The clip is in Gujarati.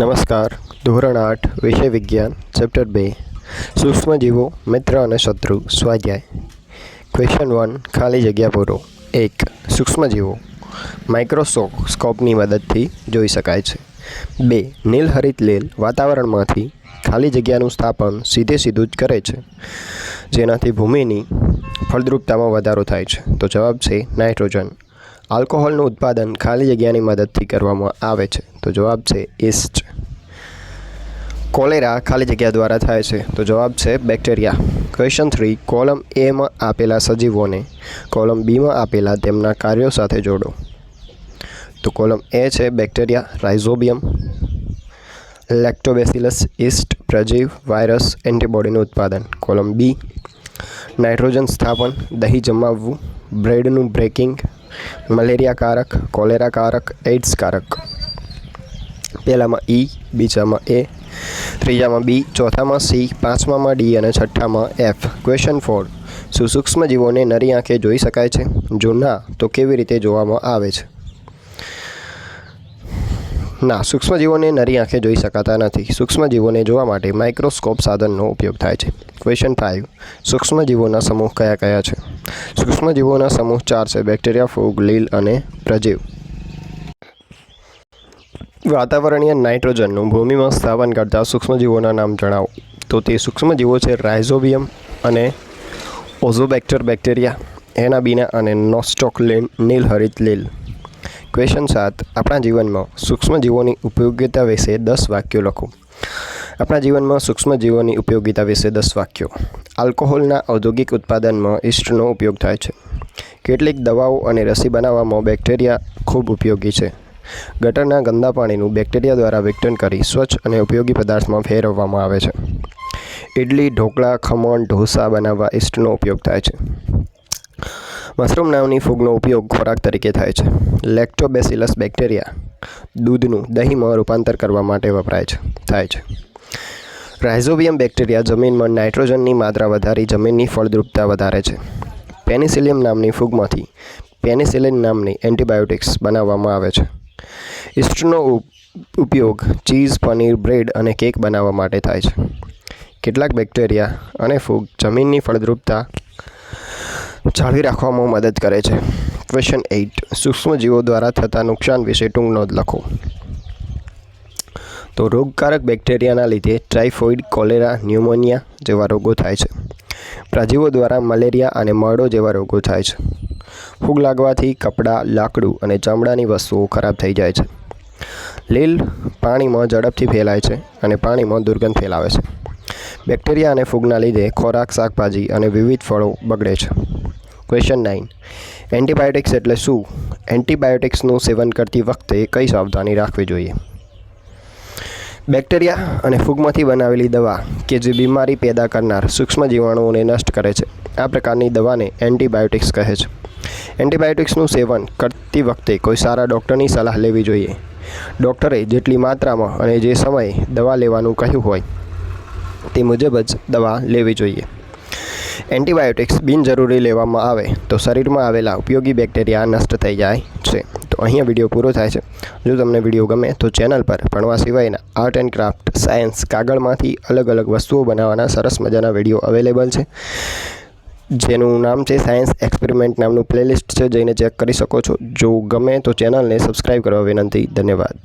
નમસ્કાર. ધોરણ આઠ, વિષય વિજ્ઞાન ચેપ્ટર બે. સૂક્ષ્મજીવો, મિત્ર અને શત્રુ, સ્વાધ્યાય. ક્વેશ્ચન વન ખાલી જગ્યા પૂરો. એક, સૂક્ષ્મજીવો. માઇક્રોસ્કોપની મદદથી જોઈ શકાય છે. બે, નીલહરિત લીલ વાતાવરણમાંથી ખાલી જગ્યાનું સ્થાપન સીધે સીધું જ કરે છે. જેનાથી ભૂમિની ફળદ્રુપતામાં વધારો થાય છે. તો જવાબ છે નાઇટ્રોજન. આલ્કોહોલનું ઉત્પાદન ખાલી જગ્યાની મદદથી કરવામાં આવે છે. તો જવાબ છે ઇસ્ટ કોલેરા ખાલી જગ્યા દ્વારા થાય છે. તો જવાબ છે બેક્ટેરિયા. ક્વેશ્ચન થ્રી, કોલમ એમાં આપેલા સજીવોને કોલમ બીમાં આપેલા તેમના કાર્યો સાથે જોડો. તો કોલમ એ છે બેક્ટેરિયા, રાઇઝોબિયમ લેક્ટોબેસિલસ ઇસ્ટ પ્રજીવ, વાયરસ, એન્ટીબોડીનું ઉત્પાદન. કોલમ બી, નાઇટ્રોજન સ્થાપન, દહીં જમાવવું, બ્રેડનું બ્રેકિંગ, મલેરિયાકારક, કોલેરાકારક, એઇડ્સકારક. પહેલામાં ઈ, બીજામાં એ, ત્રીજામાં બી, ચોથામાં સી, પાંચમામાં ડી અને છઠ્ઠામાં એફ. ક્વેશ્ચન ફોર શું સૂક્ષ્મજીવોને નરી આંખે જોઈ શકાય છે? જો ના, તો કેવી રીતે જોવામાં આવે છે? ના, સૂક્ષ્મજીવોને નરી આંખે જોઈ શકાતા નથી. સૂક્ષ્મજીવોને જોવા માટે માઇક્રોસ્કોપ સાધનનો ઉપયોગ થાય છે. ક્વેશ્ચન ફાઇવ સૂક્ષ્મજીવોના સમૂહ કયા કયા છે? સૂક્ષ્મજીવોના સમૂહ ચાર છે. બેક્ટેરિયા, ફૂગ, લીલ અને પ્રજીવ. વાતાવરણીય નાઇટ્રોજનનું ભૂમિમાં સ્થાપન કરતા સૂક્ષ્મજીવોના નામ જણાવો. તો તે સૂક્ષ્મજીવો છે રાઇઝોબિયમ અને ઓઝોબેક્ટર બેક્ટેરિયા, એનાબીના અને નોસ્ટોકલિન નીલહરિત લીલ. ક્વેશ્ચન સાત. આપણા જીવનમાં સૂક્ષ્મજીવોની ઉપયોગિતા વિશે દસ વાક્યો લખો. આપણા જીવનમાં સૂક્ષ્મજીવોની ઉપયોગિતા વિશે દસ વાક્યો. આલ્કોહોલના ઔદ્યોગિક ઉત્પાદનમાં ઈસ્ટનો ઉપયોગ થાય છે. કેટલીક દવાઓ અને રસી બનાવવામાં બેક્ટેરિયા ખૂબ ઉપયોગી છે. ગટરના ગંદા પાણીનું બેક્ટેરિયા દ્વારા વિઘટન કરી સ્વચ્છ અને ઉપયોગી પદાર્થમાં ફેરવવામાં આવે છે. ઇડલી ઢોકળા, ખમણ, ઢોસા બનાવવા ઈસ્ટનો ઉપયોગ થાય છે. મશરૂમ નામની ફૂગનો ઉપયોગ ખોરાક તરીકે થાય છે. લેક્ટોબેસિલસ બેક્ટેરિયા દૂધનું દહીંમાં રૂપાંતર કરવા માટે વપરાય છે, થાય છે. રાઇઝોબિયમ બેક્ટેરિયા જમીનમાં નાઇટ્રોજનની માત્રા વધારી જમીનની ફળદ્રુપતા વધારે છે. પેનિસિલિયમ નામની ફૂગમાંથી પેનિસિલિન નામની એન્ટીબાયોટિક્સ બનાવવામાં આવે છે. ઈસ્ટનો ઉપયોગ ચીઝ, પનીર, બ્રેડ અને કેક બનાવવા માટે થાય છે. કેટલાક બેક્ટેરિયા અને ફૂગ જમીનની ફળદ્રુપતા જાળવી રાખવામાં મદદ કરે છે. Question eight. સૂક્ષ્મજીવો દ્વારા થતા નુકસાન વિશે ટૂંક નોંધ લખો. તો રોગકારક બેક્ટેરિયાના લીધે ટાઇફોઇડ, કોલેરા, ન્યુમોનિયા જેવા રોગો થાય છે. પ્રજીવો દ્વારા મલેરિયા અને મરડો જેવા રોગો થાય છે. ફૂગ લાગવાથી કપડાં, લાકડું અને ચામડાની વસ્તુઓ ખરાબ થઈ જાય છે. લીલ પાણીમાં ઝડપથી ફેલાય છે અને પાણીમાં દુર્ગંધ ફેલાવે છે. બેક્ટેરિયા અને ફૂગના લીધે ખોરાક, શાકભાજી અને વિવિધ ફળો બગડે છે. ક્વેશ્ચન નાઇન એન્ટીબાયોટિક્સ એટલે શું? એન્ટીબાયોટિક્સનું સેવન કરતી વખતે કઈ સાવધાની રાખવી જોઈએ? બેક્ટેરિયા અને ફૂગમાંથી બનાવેલી દવા કે જે બીમારી પેદા કરનાર સૂક્ષ્મ જીવાણુઓને નષ્ટ કરે છે. આ પ્રકારની દવાને એન્ટીબાયોટિક્સ કહે છે. એન્ટીબાયોટિક્સનું સેવન કરતી વખતે કોઈ સારા ડૉક્ટરની સલાહ લેવી જોઈએ. ડૉક્ટરે જેટલી માત્રામાં અને જે સમયે દવા લેવાનું કહ્યું હોય તે મુજબ જ દવા લેવી જોઈએ. એન્ટીબાયોટિક્સ બિનજરૂરી લેવામાં આવે તો શરીરમાં આવેલા ઉપયોગી બેક્ટેરિયા નષ્ટ થઈ જાય છે. તો અહીંયા વીડિયો પૂરો થાય છે. જો તમને વીડિયો ગમે તો ચેનલ પર ભણવા સિવાયના આર્ટ એન્ડ ક્રાફ્ટ, સાયન્સ, કાગળમાંથી અલગ અલગ વસ્તુઓ બનાવવાના સરસ મજાના વીડિયો અવેલેબલ છે. જેનું નામ છે સાયન્સ એક્સપેરિમેન્ટ નામનું પ્લેલિસ્ટ છે, જઈને ચેક કરી શકો છો. જો ગમે તો ચેનલને સબસ્ક્રાઈબ કરવા વિનંતી. ધન્યવાદ.